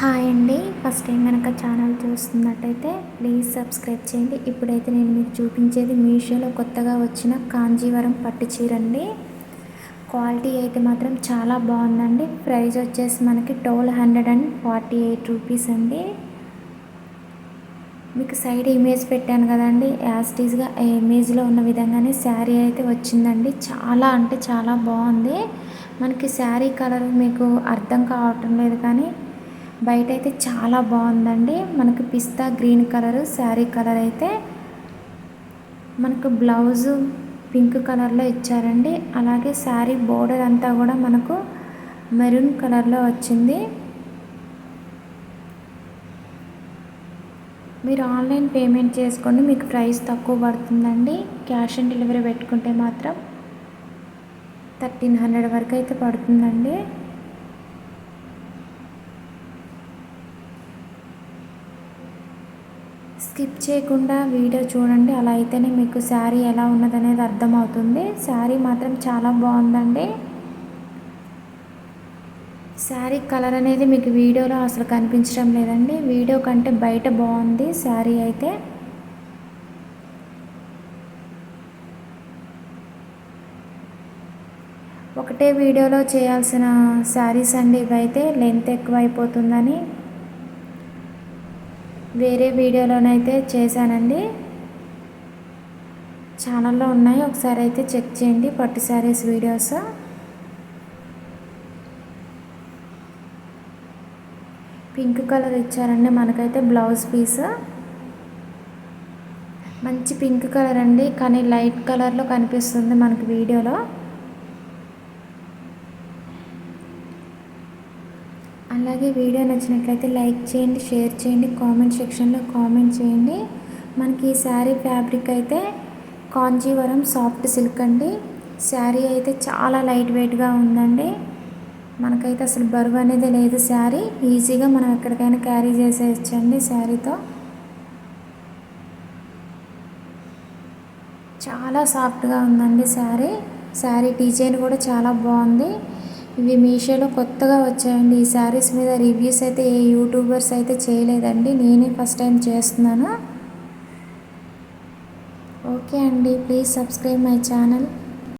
Hi అండి. First time కనుక channel చూస్తున్నట్టయితే ప్లీజ్ సబ్స్క్రైబ్ చేయండి. ఇప్పుడైతే నేను మీకు చూపించేది మీషోలో కొత్తగా వచ్చిన కాంజీవరం పట్టు చీర అండి క్వాలిటీ అయితే మాత్రం చాలా బాగుందండి. ప్రైస్ వచ్చేసి మనకి twelve hundred and forty eight rupees అండి. మీకు సైడ్ ఇమేజ్ పెట్టాను కదండి. యాస్టీస్గా ఇమేజ్లో ఉన్న విధంగానే శారీ అయితే వచ్చిందండి. చాలా అంటే చాలా బాగుంది. మనకి శారీ కలర్ మీకు అర్థం కావటం లేదు కానీ బయట అయితే చాలా బాగుందండి మనకు pista green colour sari colour అయితే మనకు బ్లౌజు పింక్ కలర్లో ఇచ్చారండి. అలాగే శారీ బోర్డర్ అంతా కూడా మనకు మెరూన్ కలర్లో వచ్చింది. మీరు ఆన్లైన్ పేమెంట్ చేసుకోండి మీకు ప్రైస్ తక్కువ పడుతుందండి. క్యాష్ ఆన్ డెలివరీ పెట్టుకుంటే మాత్రం థర్టీన్ హండ్రెడ్ వరకు అయితే పడుతుందండి. స్కిప్ చేయకుండా వీడియో చూడండి. అలా అయితేనే మీకు శారీ ఎలా ఉన్నదనేది అర్థమవుతుంది. శారీ మాత్రం చాలా బాగుందండి. శారీ కలర్ అనేది మీకు వీడియోలో అసలు కనిపించడం లేదండి. వీడియో కంటే బయట బాగుంది శారీ అయితే. ఒకటే వీడియోలో చేయాల్సిన శారీస్ అండి ఇవైతే. లెంత్ ఎక్కువ అయిపోతుందని వేరే వీడియోలోనైతే చేశానండి. ఛానల్లో ఉన్నాయి. ఒకసారి అయితే చెక్ చేయండి. పట్టు శారీస్ వీడియోస్. పింక్ కలర్ ఇచ్చారండి. మనకైతే బ్లౌజ్ పీస్. మంచి పింక్ కలర్ అండి. కానీ లైట్ కలర్లో కనిపిస్తుంది మనకి వీడియోలో. అలాగే వీడియో నచ్చినట్లయితే లైక్ చేయండి షేర్ చేయండి కామెంట్ సెక్షన్లో కామెంట్ చేయండి. మనకి ఈ శారీ ఫ్యాబ్రిక్ అయితే కాంజీవరం సాఫ్ట్ సిల్క్ అండి. శారీ అయితే చాలా లైట్ వెయిట్గా ఉందండి. మనకైతే అసలు బరువు అనేది లేదు శారీ. ఈజీగా మనం ఎక్కడికైనా క్యారీ చేసేయచ్చండి శారీతో. చాలా సాఫ్ట్గా ఉందండి శారీ. శారీ డిజైన్ కూడా చాలా బాగుంది. ఇవి మీషోలో కొత్తగా వచ్చాయండి. ఈ శారీస్ మీద రివ్యూస్ అయితే ఏ యూట్యూబర్స్ అయితే చేయలేదండి. నేనే ఫస్ట్ టైం చేస్తున్నాను. ఓకే అండి. Please subscribe my channel.